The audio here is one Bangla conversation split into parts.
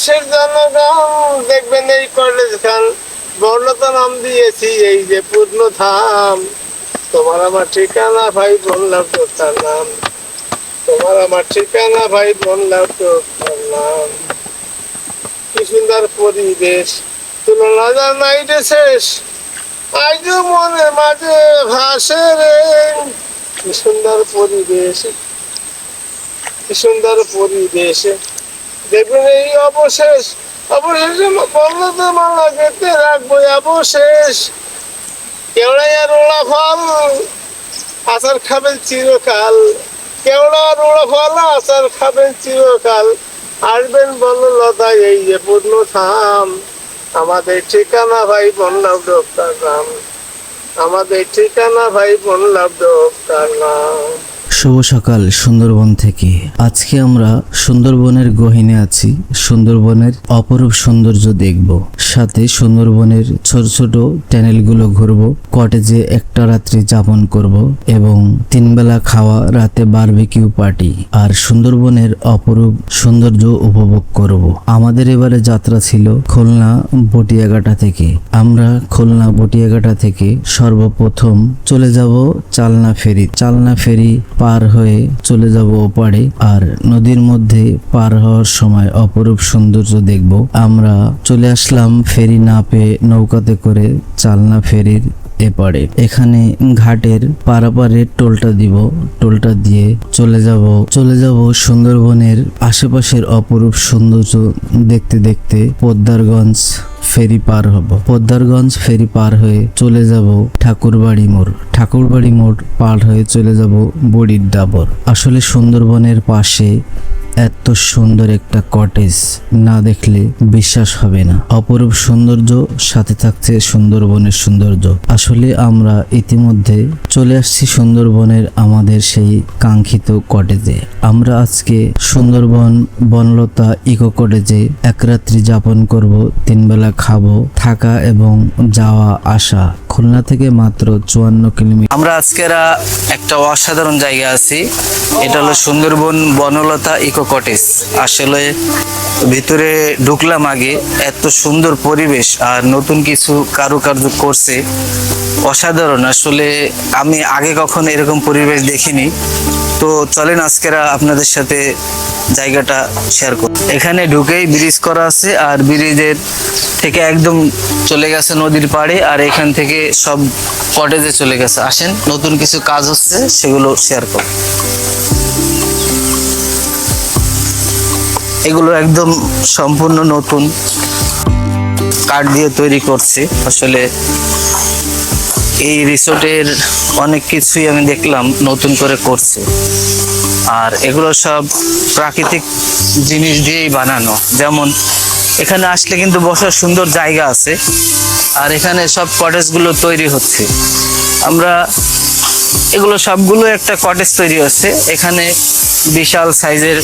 দেশের জনগণ দেখবেন এই কলেজ খান। বর্ণতা নাম দিয়েছি এই যে পূর্ণ ধাম। তোমার আমার ঠিকানা ভাই বললাম তো তার নাম। তোমার আমার ঠিকানা ভাই বললাম তো তার নাম। কি সুন্দর পরিবেশ। তুলনা জানাই শেষ। আজও মনে মাঝে ভাসে রে। কি সুন্দর পরিবেশ। কি সুন্দর পরিবেশ। দেখবেন এই অবশেষ। অবশেষে বলল তো মালা গেতে রাখব অবশেষ। কেওড়াইয়া রোলা ফল, আচার খাবেন চিরকাল। কেওড়া রোলা ফল, আচার খাবেন চিরকাল। আসবেন বলো লতা এই যে পূর্ণ থাম। আমাদের ঠিকানা ভাই বললাম ডক্টর নাম আমাদের ঠিকানা ভাই বললাম ডক্টর নাম শুভ সকাল, সুন্দরবন থেকে। আজকে আমরা সুন্দরবনের গহিনে আছি। সুন্দরবনের অপরূপ সৌন্দর্য দেখব। সাথে সুন্দরবনের ছোট ছোট ট্যানেলগুলো ঘুরবো। কটেজে একটা রাত্রি যাপন করব এবং তিনবেলা খাওয়া রাতে বারবিকিউ পার্টি আর সুন্দরবনের অপরূপ সৌন্দর্য উপভোগ করব। আমাদের এবারে যাত্রা ছিল খুলনা বটিয়াঘাটা থেকে। আমরা খুলনা বটিয়াঘাটা থেকে সর্বপ্রথম চলে যাব চালনা ফেরি। চালনা ফেরি পার হয়ে চলে যাব ওপারে। আর নদীর মধ্যে পার হওয়ার সময় অপরূপ সৌন্দর্য দেখব। আমরা চলে আসলাম ফেরি না পেয়ে নৌকাতে করে চালনা ফেরির এপারে এখানে ঘাটের পারাপারে টোলটা দিব। টোলটা দিয়ে চলে যাব। চলে যাব সুন্দরবনের আশেপাশের অপরূপ সৌন্দর্য দেখতে দেখতে পদ্মারগঞ্জ ফেরি পার হব। পদ্মারগঞ্জ ফেরি পার হয়ে চলে যাব ঠাকুরবাড়ি মোড়। ঠাকুরবাড়ি মোড় পার হয়ে চলে যাব বড়ির ডাবর। আসলে সুন্দরবনের পাশে এত সুন্দর একটা কটেজ না দেখলে বিশ্বাস হবে না। অপরূপ সৌন্দর্য, সাথে থাকছে সুন্দরবনের সৌন্দর্য। আসলে আমরা ইতিমধ্যে চলে আসছি সুন্দরবনের আমাদের সেই কাঙ্ক্ষিত কটেজে আমরা আজকে সুন্দরবন, বনলতা ইকো কটেজে এক রাত্রি যাপন করব তিন বেলা খাব, থাকা এবং যাওয়া, আসা। খুলনা থেকে মাত্র চুয়ান্ন কিলোমিটার। আমরা আজকেরা একটা অসাধারণ জায়গা আছি। এটা হলো সুন্দরবন বনলতা ইকো কটেজ। আসলে ভিতরে ঢুকলাম আগে, এত সুন্দর পরিবেশ আর নতুন কিছু কারুকার্য করছে। অসাধারণ। আসলে আমি আগে কখন এরকম পরিবেশ দেখিনি। তো চলেন আজকেরা আপনাদের সাথে জায়গাটা শেয়ার করব এখানে ঢুকেই ব্রিজ করা আছে আর ব্রিজের থেকে একদম চলে গেছে নদীর পাড়ে আর এখান থেকে সব কটেজে চলে গেছে। আসেন, নতুন কিছু কাজ হচ্ছে, সেগুলো শেয়ার করব এগুলো একদম সম্পূর্ণ নতুন। কাঠ দিয়ে তৈরি করছে। আসলে এই রিসোর্টের অনেক কিছুই আমি দেখলাম নতুন করে করছে। আর এগুলো সব প্রাকৃতিক জিনিস দিয়েই বানানো। যেমন এখানে আসলে কিন্তু বসার সুন্দর জায়গা আছে, আর এখানে সব কটেজগুলো তৈরি হচ্ছে। আমরা এগুলো সবগুলো একটা কটেজ তৈরি হচ্ছে। এখানে বিশাল সাইজের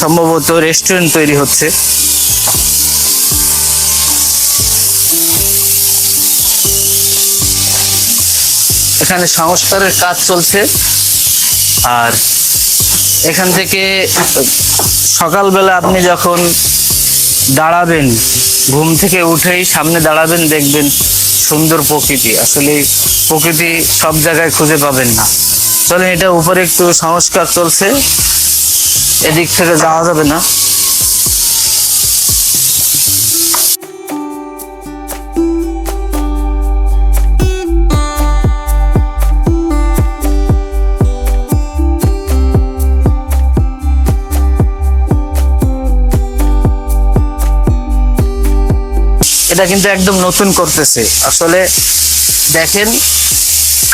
সম্ভবত রেস্টুরেন্ট তৈরি হচ্ছে। এখানে সংস্কারের কাজ চলছে। আর এখান থেকে সকালবেলা আপনি যখন দাঁড়াবেন, ঘুম থেকে উঠেই সামনে দাঁড়াবেন, দেখবেন সুন্দর প্রকৃতি। আসলে প্রকৃতি সব জায়গায় খুঁজে পাবেন না। চলেন, এটা উপরে একটু সংস্কার চলছে। এদিক থেকে যাওয়া যাবে না। এটা কিন্তু একদম নতুন করতেছে। আসলে দেখেন,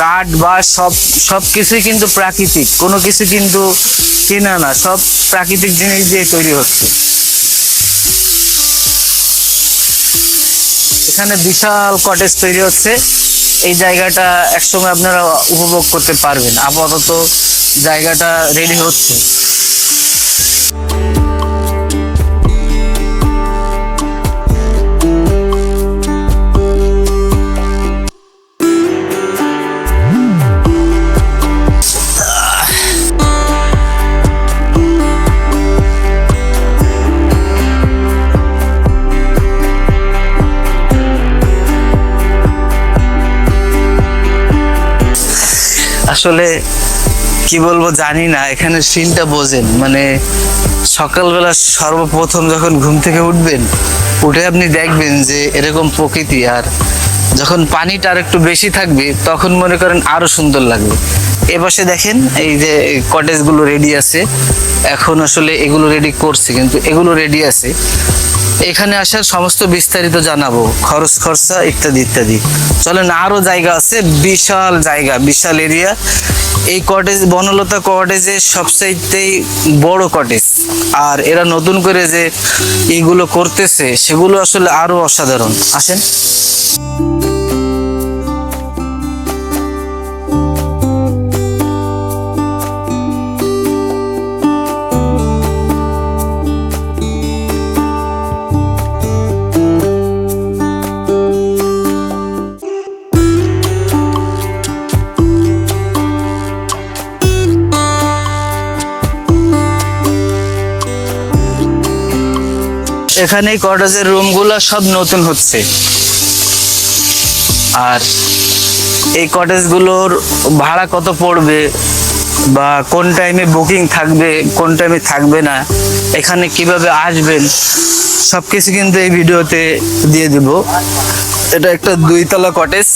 কাঠ বা সব সব কিছুই কিন্তু প্রাকৃতিক। কোনো কিছু কিন্তু কেনা না, সব প্রাকৃতিক জিনিস দিয়ে তৈরি হচ্ছে। এখানে বিশাল কটেজ তৈরি হচ্ছে। এই জায়গাটা একসময় আপনারা উপভোগ করতে পারবেন। আপাতত জায়গাটা রেডি হচ্ছে। আসলে কি বলব জানি না, এখানে সিনটা বোঝেন। মানে সকালবেলা সর্বপ্রথম যখন ঘুম থেকে উঠবেন, উঠে আপনি দেখবেন যে এরকম প্রকৃতি আর যখন পানিটা আর একটু বেশি থাকবে, তখন মনে করেন আরও সুন্দর লাগবে। এ পাশে দেখেন, এই যে কটেজগুলো রেডি আছে। এখন আসলে এগুলো রেডি করছে, কিন্তু এগুলো রেডি আছে। এখানে আসার সমস্ত বিস্তারিত জানাব। খরচ, খরচা ইত্যাদি ইত্যাদি। চলেন, আরও জায়গা আছে, বিশাল জায়গা, বিশাল এরিয়া এই কটেজ বনলতা কটেজের সবচাইতেই বড় কটেজ আর এরা নতুন করে যে এগুলো করতেছে, সেগুলো আসলে আরও অসাধারণ। আসেন। এখানে কটেজের রুমগুলো সব নতুন হচ্ছে। আর এই কটেজগুলোর ভাড়া কত পড়বে? বা কোন টাইমে বুকিং থাকবে, কোন টাইমে থাকবে না, এখানে কীভাবে আসবেন সব কিছু কিন্তু এই ভিডিওতে দিয়ে দিব। এটা একটা দুইতলা কটেজ,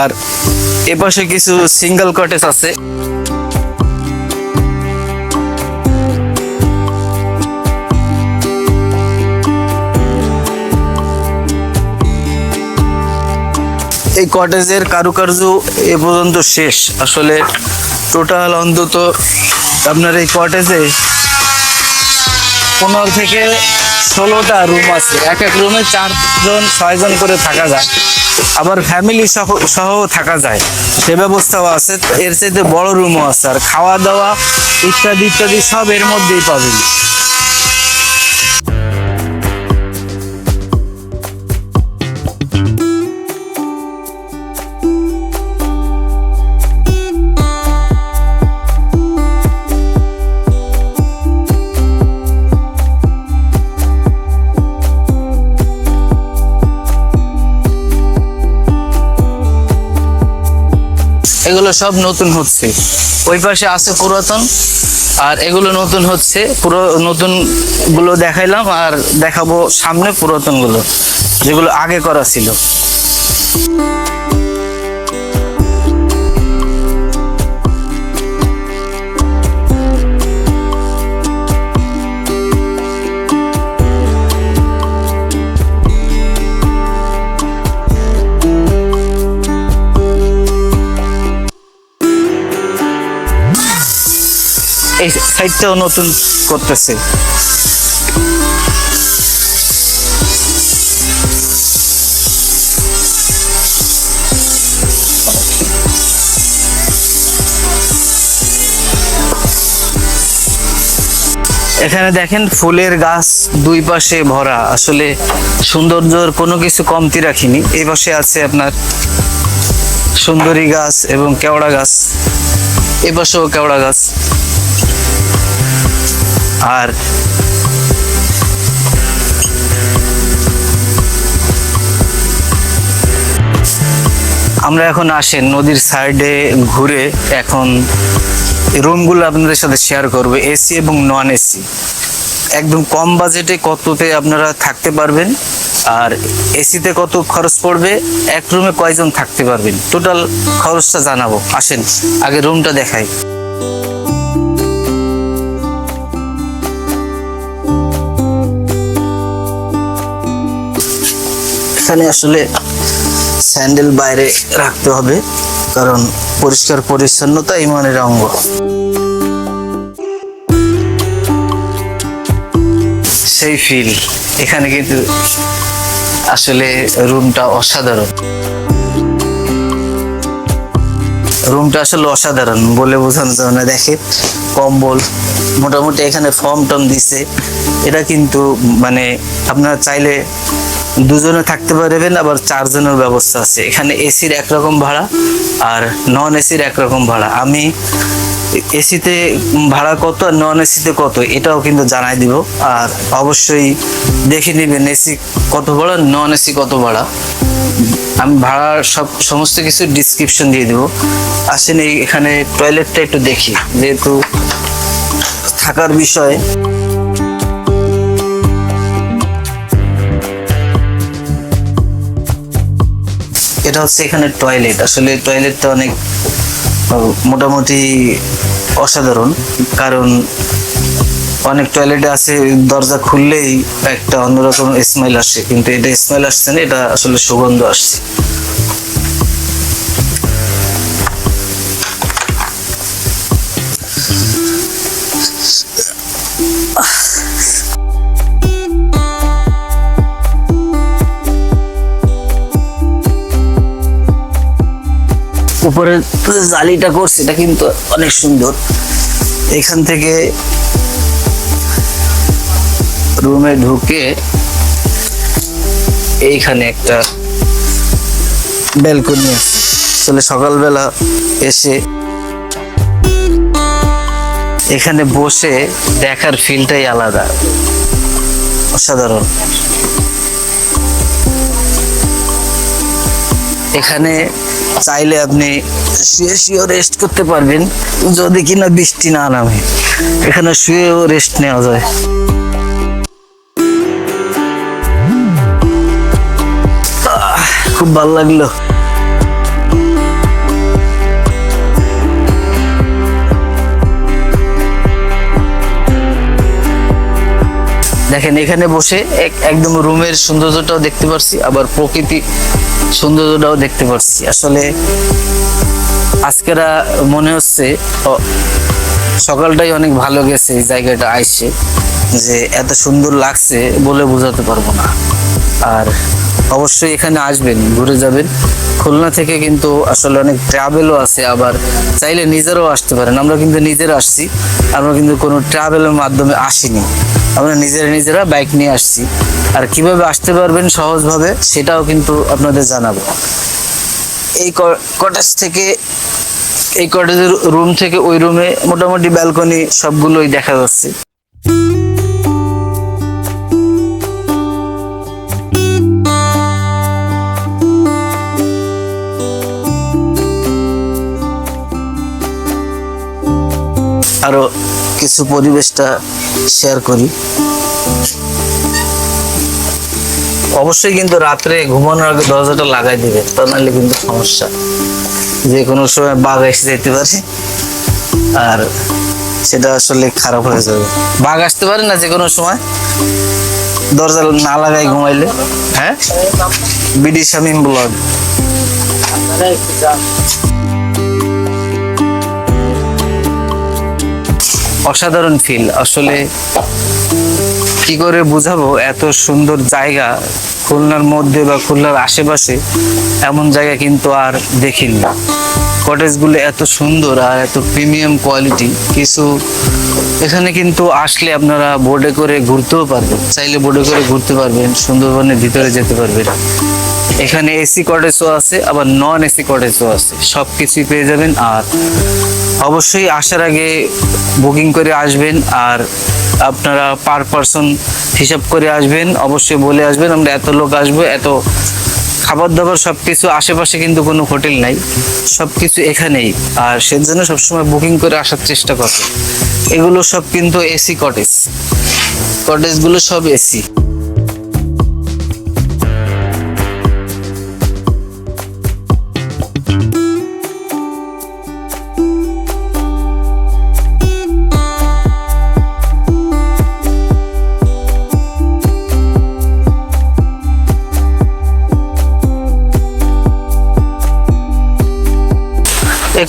আর এপাশে কিছু সিঙ্গেল কটেজ আছে। এই কটেজের কারুকার্য এ পর্যন্ত শেষ। আসলে টোটাল অন্তত আপনার এই কটেজে পনেরো থেকে ষোলোটা রুম আছে। এক এক রুমে চারজন, ছয়জন করে থাকা যায়। আবার ফ্যামিলি সহ সহ থাকা যায়। সে ব্যবস্থাও আছে। এর চাইতে বড় রুমও আছে। আর খাওয়া দাওয়া ইত্যাদি ইত্যাদি সব এর মধ্যেই পাবেন। এগুলো সব নতুন হচ্ছে। ওই পাশে আছে পুরাতন, আর এগুলো নতুন হচ্ছে। পুরো নতুনগুলো দেখাইলাম আর দেখাবো সামনে পুরাতনগুলো যেগুলো আগে করা ছিল। এই সাইডটাও নতুন করতেছে। এখানে দেখেন ফুলের গাছ দুই পাশে ভরা। আসলে সৌন্দর্যর কোনো কিছু কমতি রাখিনি। এই পাশে আছে আপনার সুন্দরী গাছ এবং কেওড়া গাছ। এ পাশেও কেওড়া গাছ। আর আমরা এখন আসেন নদীর সাইডে ঘুরে এখন রুমগুলো আপনাদের সাথে শেয়ার করব এসি এবং নন এসি একদম কম বাজেটে কততে আপনারা থাকতে পারবেন, আর এসিতে কত খরচ পড়বে, এক রুমে কয়জন থাকতে পারবেন? টোটাল খরচটা জানাব। আসেন, আগে রুমটা দেখাই। এখানে আসলে স্যান্ডেল বাইরে রাখতে হবে, কারণ পরিষ্কার পরিচ্ছন্নতা ইমানের অঙ্গ। সেই ফিল এখানে কিন্তু আসলে রুমটা অসাধারণ। রুমটা আসলে অসাধারণ বলে বোঝানো যাবে না। দেখে কম্বল, মোটামুটি এখানে ফর্ম টম দিছে। এটা কিন্তু মানে আপনারা চাইলে দুজনে থাকতে পারবেন, আবার চারজনের ব্যবস্থা আছে। এখানে এসির একরকম ভাড়া আর নন এসির একরকম ভাড়া। আমি এসিতে ভাড়া কত আর নন এসিতে কত, এটাও কিন্তু জানাই দিব। আর অবশ্যই দেখে নেবেন এসি কত ভাড়া নন এসি কত ভাড়া। আমি ভাড়ার সব, সমস্ত কিছু ডিসক্রিপশন দিয়ে দেবো। আসেন এই এখানে টয়লেটটা একটু দেখি, যেহেতু থাকার বিষয়। এটা হচ্ছে এখানে টয়লেট আসলে টয়লেটটা অনেক মোটামুটি অসাধারণ। কারণ অনেক টয়লেটে আছে, দরজা খুললেই একটা অন্যরকম স্মেল আসে। কিন্তু এটা স্মেল আসছে না, এটা আসলে সুগন্ধ আসছে। উপরে জালিটা করছে, এটা কিন্তু অনেক সুন্দর। এখান থেকে রুমে ঢুকে এইখানে একটা ব্যালকনি আছে। সকালবেলা এসে এখানে বসে দেখার ফিলটাই আলাদা। অসাধারণ। এখানে চাইলে আপনি শুয়ে শুয়েও রেস্ট করতে পারবেন। যদি কিনা বৃষ্টি না নামে, এখানে শুয়েও রেস্ট নেওয়া যায়। খুব ভালো লাগল। দেখেন, এখানে বসে এক- একদম রুমের সৌন্দর্যটাও দেখতে পারছি, আবার প্রকৃতি সৌন্দর্যটাও দেখতে পারছি। আসলে আজকেরা মনে হচ্ছে সকালটাই অনেক ভালো গেছে এই জায়গাটা আইসে, যে এত সুন্দর লাগছে বলে বোঝাতে পারব না। আর অবশ্যই এখানে আসবেন, ঘুরে যাবেন। খুলনা থেকে কিন্তু আসলে অনেক ট্রাভেলও আছে, আবার চাইলে নিজেরাও আসতে পারেন। আমরা কিন্তু নিজেরা আসছি, আমরা কিন্তু কোনো ট্রাভেলের মাধ্যমে আসিনি। আমরা নিজেরা নিজেরা বাইক নিয়ে আসছি। আর কীভাবে আসতে পারবেন সহজভাবে সেটাও কিন্তু আপনাদের জানাব। এই কটেজ থেকে, এই কটেজের রুম থেকে ওই রুমে মোটামুটি ব্যালকনি সবগুলোই দেখা যাচ্ছে। আরও কিছু পরিবেশটা শেয়ার করি। অবশ্যই কিন্তু রাত্রে ঘুমানোর আগে দরজাটা লাগাই দিবে, তা নাহলে কিন্তু সমস্যা। যে কোনো সময় বাঘ এসে যেতে পারে, আর সেটা আসলে খারাপ হয়ে যাবে। বাঘ আসতে পারে না যে কোনো সময়। দরজা না লাগাই ঘুমাইলে হ্যাঁ? BD Shamim blog. অসাধারণ ফিল আসলে কি করে বুঝাবো? এত সুন্দর জায়গা, খুলনার মধ্যে বা খুলনার আশেপাশে এমন জায়গা কিন্তু আর দেখিনি। কটেজগুলো এত সুন্দর আর এত প্রিমিয়াম কোয়ালিটি কিছু এখানে কিন্তু আসলে আপনারা বোর্ডে করে ঘুরতেও পারবেন। চাইলে বোর্ডে করে ঘুরতে পারবেন, সুন্দরবনের ভিতরে যেতে পারবেন। এখানে এসি কটেজও আছে, আবার নন এসি কটেজও আছে। সব কিছুই পেয়ে যাবেন আর অবশ্যই আসার আগে বুকিং করে আসবেন আর আপনারা পার পারসন হিসাব করে আসবেন। অবশ্যই বলে আসবেন, আমরা এত লোক আসব, এত খাবার দাবার সব কিছু আশেপাশে কিন্তু কোনো হোটেল নাই। সব কিছু এখানেই। আর সেজন্য সবসময় বুকিং করে আসার চেষ্টা করবেন। এগুলো সব কিন্তু এসি কটেজ কটেজগুলো সব এসি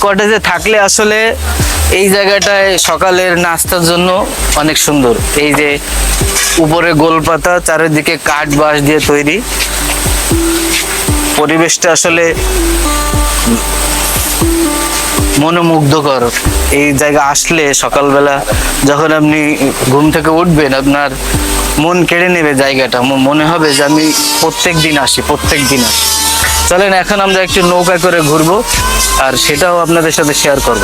কটেজে থাকলে আসলে এই জায়গাটায় সকালের নাস্তার জন্য অনেক সুন্দর। এই যে উপরে গোলপাতা চারিদিকে কাঠ বাঁশ দিয়ে তৈরি। পরিবেশটা আসলে মনোমুগ্ধকর। এই জায়গা আসলে সকালবেলা যখন আপনি ঘুম থেকে উঠবেন, আপনার মন কেড়ে নেবে জায়গাটা। মনে হবে যে আমি প্রত্যেক দিন আসি, প্রত্যেক দিন আসি। চলেন, এখন আমরা একটু নৌকা করে ঘুরবো, আর সেটাও আপনাদের সাথে শেয়ার করব।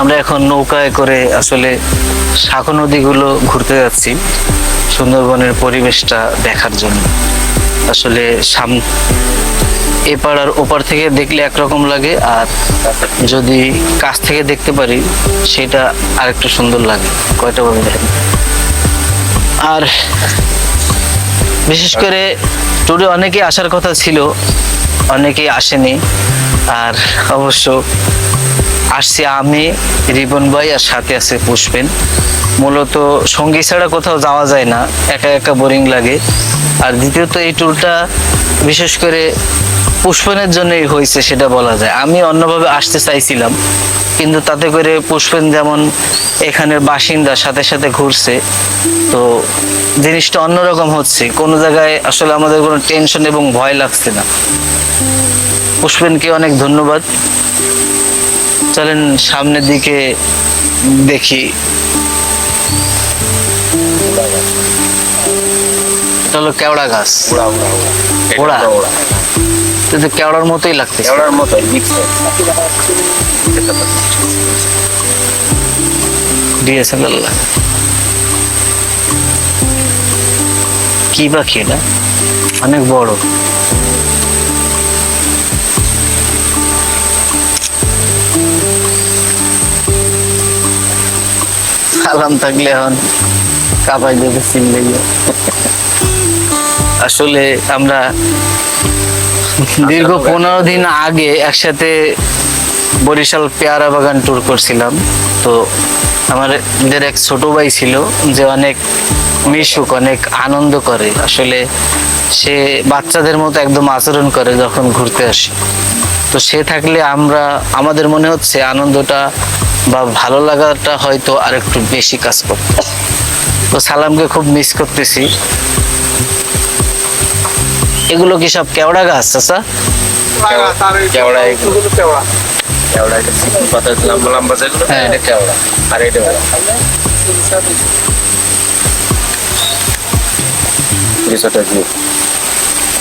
আমরা এখন নৌকায় করে আসলে শাখো নদীগুলো ঘুরতে যাচ্ছি, সুন্দরবনের পরিবেশটা দেখার জন্য। আসলে সাম এপার আর ওপার থেকে দেখলে একরকম লাগে, আর যদি কাছ থেকে দেখতে পারি, সেটা আরেকটু সুন্দর লাগে। কয়টা ভাবে দেখেন? আর বিশেষ করে ট্যুরে অনেকে আসার কথা ছিল, অনেকেই আসেনি, আর অবশ্য আসছি আমি রিবন ভাই আর সাথে আছে পুষ্পেন। মূলত সঙ্গী ছাড়া কোথাও যাওয়া যায় না, একা একা বোরিং লাগে। আর দ্বিতীয়ত এই ট্যুরটা বিশেষ করে পুষ্পনের জন্যই হয়েছে সেটা বলা যায়। আমি অন্যভাবে আসতে চাইছিলাম, কিন্তু তাতে করে পুষ্পেন যেমন এখানের বাসিন্দা, সাথে সাথে ঘুরছে। তো জিনিসটা অন্যরকম হচ্ছে, কোনো জায়গায় আসলে আমাদের কোনো টেনশন এবং ভয় লাগছে না। পুষ্পেনকে অনেক ধন্যবাদ। চলেন সামনের দিকে দেখি। এটা হলো কেওড়া গাছ। ওড়া কিন্তু কেওড়ার মতোই লাগতেছে। কেওড়ার মতোই ডিএসএলআর কি পাখি এটা? অনেক বড়। সালাম থাকলে এখন কাপাই দেবে চিনলে আসলে আমরা দীর্ঘ পনেরো দিন আগে একসাথে বরিশাল পেয়ারা বাগান ট্যুর করছিলাম। তো আমাদের এক ছোট ভাই ছিল যে অনেক মিশুক, অনেক আনন্দ করে। আসলে সে বাচ্চাদের মতো একদম আচরণ করে যখন ঘুরতে আসে। তো সে থাকলে আমরা, আমাদের মনে হচ্ছে আনন্দটা বা ভালো লাগাটা হয়তো আরেকটু বেশি কাজ করতো। তো সালামকে খুব মিস করতেছি। এগুলো কি সব কেওড়া গাছ চাচা? কেওড়া কেওড়া কেওড়া এটা পাতা লম্বা লম্বা যেগুলো হ্যাঁ। এটা কেওড়া। আর এটা ওড়া।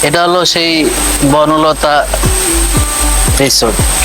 এটা হলো সেই বনলতা রিসোর্ট।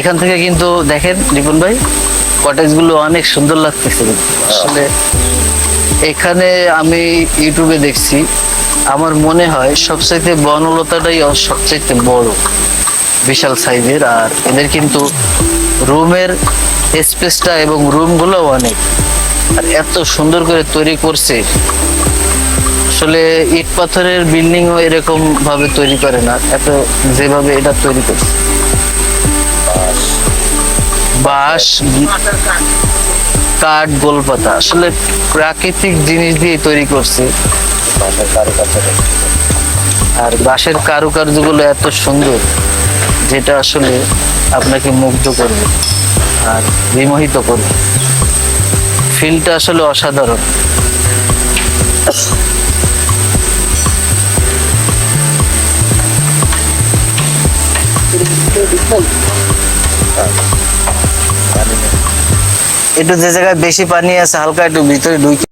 এখান থেকে কিন্তু দেখেন রিপন ভাই কটেজগুলো অনেক সুন্দর লাগতেছে। আসলে এখানে আমি ইউটিউবে দেখছি, আমার মনে হয় সবচাইতে বনলতাটাই সবচাইতে বড় বিশাল সাইজের, আর এদের কিন্তু রুমের স্পেসটা এবং রুমগুলো অনেক। আর এত সুন্দর করে তৈরি করছে। আসলে ইট পাথরের বিল্ডিংও এরকম ভাবে তৈরি করে না, এত যেভাবে এটা তৈরি করছে। বাঁশ, কাঠ গোলপাতা আসলে প্রাকৃতিক জিনিস দিয়ে তৈরি করছে। আর বাঁশের কারুকার্যগুলো এত সুন্দর, যেটা আসলে আপনাকে মুগ্ধ করবে আর বিমোহিত করবে। ফিলটা আসলে অসাধারণ। একটু যে জায়গায় বেশি পানি আছে হালকা একটু ভিতরে ঢুকে